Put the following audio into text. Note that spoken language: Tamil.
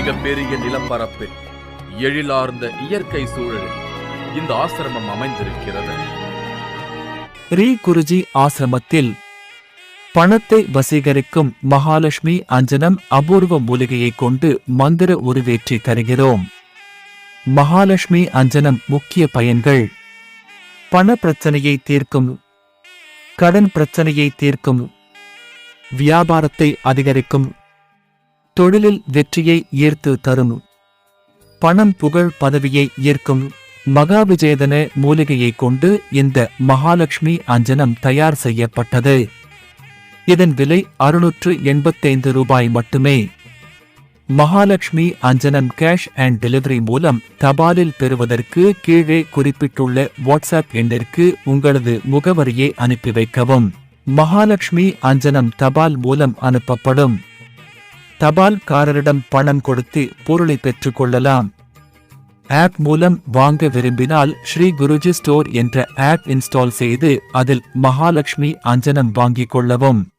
மிகப்பெரிய நிலப்பரப்பில் எழிலார்ந்த இயற்கை சூழலில் இந்த ஆசிரமம் அமைந்திருக்கிறது. ரீ குருஜி ஆசிரமத்தில் பணத்தை வசீகரிக்கும் மகாலட்சுமி அஞ்சனம் அபூர்வ மூலிகையை கொண்டு மந்திர உருவேற்றி தருகிறோம். மகாலட்சுமி அஞ்சனம் முக்கிய பயன்கள். பண பிரச்சனையை தீர்க்கும் கடன் பிரச்சனையை தீர்க்கும் வியாபாரத்தை அதிகரிக்கும் தொழிலில் வெற்றியை ஈர்த்து தரும். பணம் புகழ் பதவியை ஈர்க்கும் மகாவிஜேதன மூலிகையைக் கொண்டு இந்த மகாலட்சுமி அஞ்சனம் தயார் செய்யப்பட்டது. இதன் விலை அறுநூற்று எண்பத்தைந்து ரூபாய் மட்டுமே. மகாலட்சுமி அஞ்சனம் கேஷ் அண்ட் டெலிவரி மூலம் தபாலில் பெறுவதற்கு கீழே குறிப்பிட்டுள்ள வாட்ஸ்அப் எண்ணிற்கு உங்களது முகவரியை அனுப்பி வைக்கவும். மகாலட்சுமி அஞ்சனம் தபால் மூலம் அனுப்பப்படும். தபால்காரரிடம் பணம் கொடுத்து பொருளை பெற்றுக் கொள்ளலாம் ஆப் மூலம் வாங்க விரும்பினால் ஸ்ரீ குருஜி ஸ்டோர் என்ற ஆப் இன்ஸ்டால் செய்து அதில் மகாலட்சுமி அஞ்சனம் வாங்கிக் கொள்ளவும்.